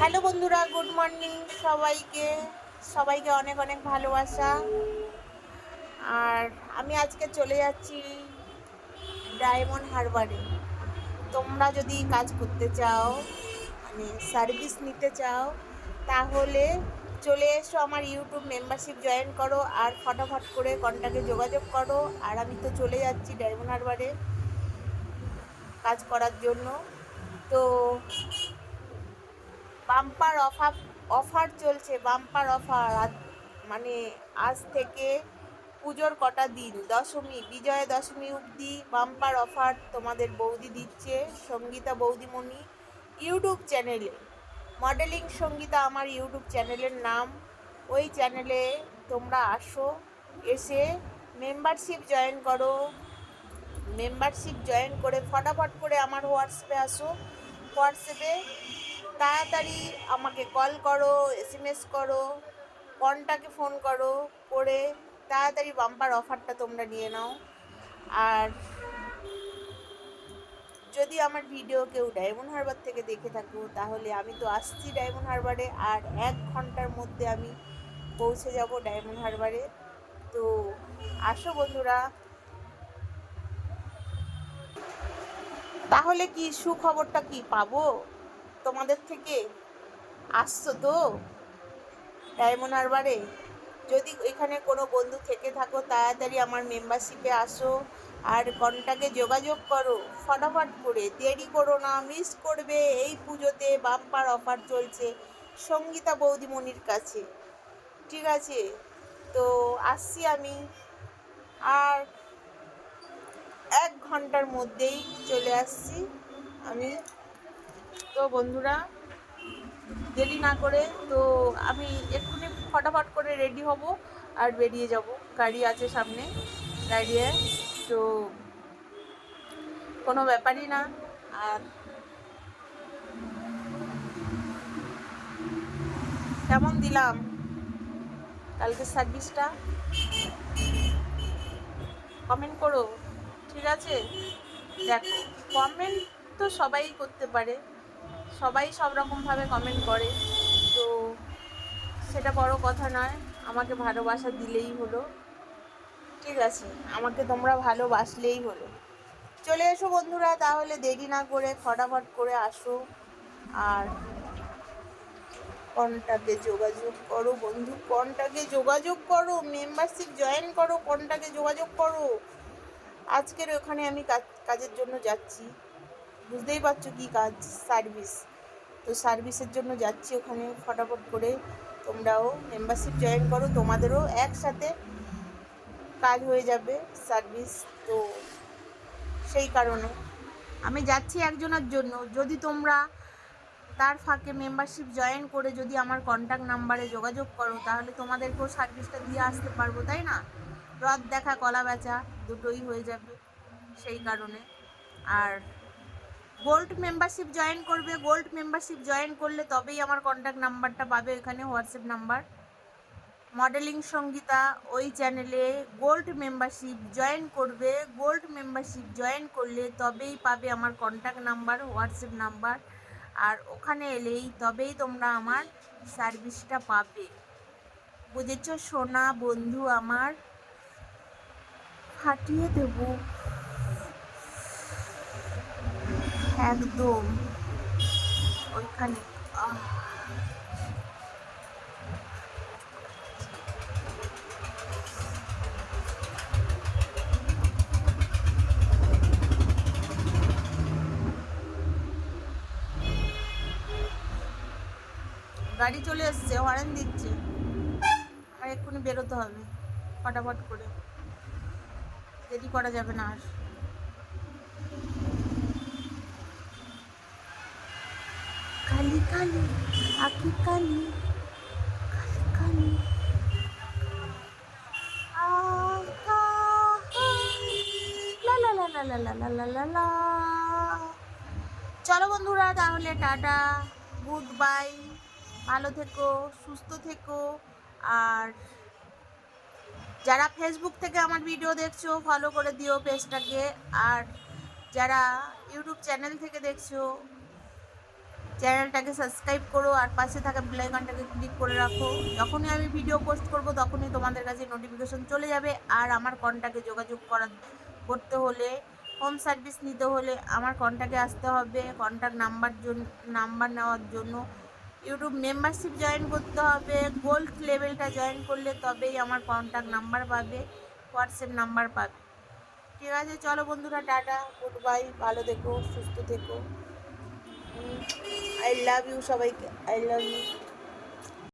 Hello বন্ধুরা, good morning সবাইকে। সবাইকে অনেক অনেক ভালোবাসা। আর আমি আজকে চলে যাচ্ছি ডায়মন্ড হারবারে। তোমরা যদি কাজ করতে চাও মানে সার্ভিস নিতে চাও, তাহলে চলে এসো আমার ইউটিউব মেম্বারশিপ জয়েন করো আর ফটাফট করে কন্ট্যাক্টে যোগাযোগ করো। আর আমি তো চলে যাচ্ছি ডায়মন্ড হারবারে কাজ করার জন্য। তো বাম্পার অফার অফার চলছে বাম্পার অফার মানে আজ থেকে পুজোর কটা দিন, দশমী, বিজয়া দশমী অবধি বাম্পার অফার তোমাদের বৌদি দিচ্ছে, সঙ্গীতা বৌদিমণি ইউটিউব চ্যানেলে মডেলিং সঙ্গীতা আমার ইউটিউব চ্যানেলের নাম। ওই চ্যানেলে তোমরা আসো, এসে মেম্বারশিপ জয়েন করো। মেম্বারশিপ জয়েন করে ফটাফট করে আমার হোয়াটসঅ্যাপে আসো। হোয়াটসঅ্যাপে তাড়াতাড়ি আমাকে কল করো এস এম এস করো কনটাকে ফোন করো করে তাড়াতাড়ি বাম্পার অফারটা তোমরা নিয়ে নাও। আর যদি আমার ভিডিও কেউ ডায়মন্ড হারবার থেকে দেখে থাকো, তাহলে আমি তো আসছি ডায়মন্ড হারবারে আর এক ঘণ্টার মধ্যে আমি পৌঁছে যাব ডায়মন্ড হারবারে তো আসো বন্ধুরা। তাহলে কি সুখবরটা কি পাবো? তোমাদের থেকে আসছো তো? ডায়মন্ড হারবারে, যদি এখানে কোনো বন্ধু থেকে থাকো, তাড়াতাড়ি আমার মেম্বারশিপে আসো আর কন্টাকে যোগাযোগ করো। ফটাফট করে, দেরি করো না মিস করবে। এই পুজোতে বাম্পার অফার চলছে সঙ্গীতা বৌদিমণির কাছে। ঠিক আছে, তো আসছি আমি। আর এক ঘণ্টার মধ্যেই চলে আসছি আমি। তো বন্ধুরা, দেরি না করে তো আমি এক্ষুনি ফটাফট করে রেডি হব আর বেরিয়ে যাব। গাড়ি আছে সামনে দাঁড়িয়ে, তো কোনো ব্যাপারই না। আর কেমন দিলাম? কালকে সার্ভিসটা কমেন্ট করো, ঠিক আছে? দেখো কমেন্ট তো সবাই করতে পারে। সবাই সব রকমভাবে কমেন্ট করে। তো সেটা বড় কথা নয়, আমাকে ভালোবাসা দিলেই হলো। ঠিক আছে, আমাকে তোমরা ভালোবাসলেই হলো। চলে এসো বন্ধুরা, তাহলে দেরি না করে ফটাফট করে আসো। আর কন্টাকে যোগাযোগ করো বন্ধু কন্টাকে যোগাযোগ করো মেম্বারশিপ জয়েন করো কন্টাকে যোগাযোগ করো। আজকের ওখানে আমি কাজের জন্য যাচ্ছি। বুঝতেই পারছ কি কাজ? সার্ভিস তো সার্ভিসের জন্য যাচ্ছি ওখানে ফটাফট করে। তোমরাও মেম্বারশিপ জয়েন করো, তোমাদেরও একসাথে কাজ হয়ে যাবে সার্ভিস তো সেই কারণে আমি যাচ্ছি একজনের জন্য। যদি তোমরা তার ফাঁকে মেম্বারশিপ জয়েন করে যদি আমার কন্ট্যাক্ট নাম্বারে যোগাযোগ করো, তাহলে তোমাদেরকেও সার্ভিসটা দিয়ে আসতে পারব, তাই না? রথ দেখা, কলা বেচা, দুটোই হয়ে যাবে সেই কারণে। আর গোল্ড মেম্বারশিপ জয়েন করবে গোল্ড মেম্বারশিপ জয়েন করলে তবেই আমার কন্ট্যাক্ট নাম্বারটা পাবে এখানে হোয়াটসঅ্যাপ নাম্বার মডেলিং সঙ্গীতা, ওই চ্যানেলে গোল্ড মেম্বারশিপ জয়েন করবে গোল্ড মেম্বারশিপ জয়েন করলে তবেই পাবে আমার কন্ট্যাক্ট নাম্বার হোয়াটসঅ্যাপ নাম্বার আর ওখানে এলেই তবেই তোমরা আমার সার্ভিসটা পাবে। বুঝেছ সোনা, বন্ধু আমার? ফাটিয়ে দেবো। একদম। ওইখানে গাড়ি চলে এসছে হরেন দিচ্ছে। আর এক্ষুনি বেরোতে হবে, ফটাফট করে। দেরি করা যাবে না আর। কালি কালি আঁকি কালি কালি কালি চলো বন্ধুরা, তাহলে টাটা। Good bye. ভালো থেকো, সুস্থ থেকো। আর যারা ফেসবুক থেকে আমার ভিডিও দেখছ ফলো করে দিও পেজটাকে আর যারা ইউটিউব চ্যানেল থেকে দেখছ চ্যানেলটাকে সাবস্ক্রাইব করো আর পাশে থাকা বেলাইকনটাকে ক্লিক করে রাখো। যখনই আমি ভিডিও পোস্ট করব, তখনই তোমাদের কাছে নোটিফিকেশন চলে যাবে। আর আমার কন্ট্যাক্টে যোগাযোগ করা, করতে হলে হোম সার্ভিস নিতে হলে আমার কন্ট্যাক্টে আসতে হবে। কন্ট্যাক্ট নাম্বার জন্য নাম্বার নেওয়ার জন্য ইউটিউব মেম্বারশিপ জয়েন করতে হবে। গোল্ড লেভেলটা জয়েন করলে তবেই আমার কন্ট্যাক্ট নাম্বার পাবে হোয়াটসঅ্যাপ নাম্বার পাবে। ঠিক আছে, চলো বন্ধুরা, টাটা গুড বাই ভালো থেকো, সুস্থ থেকো। আই লাভ ইউ সবাইকে আই লাভ ইউ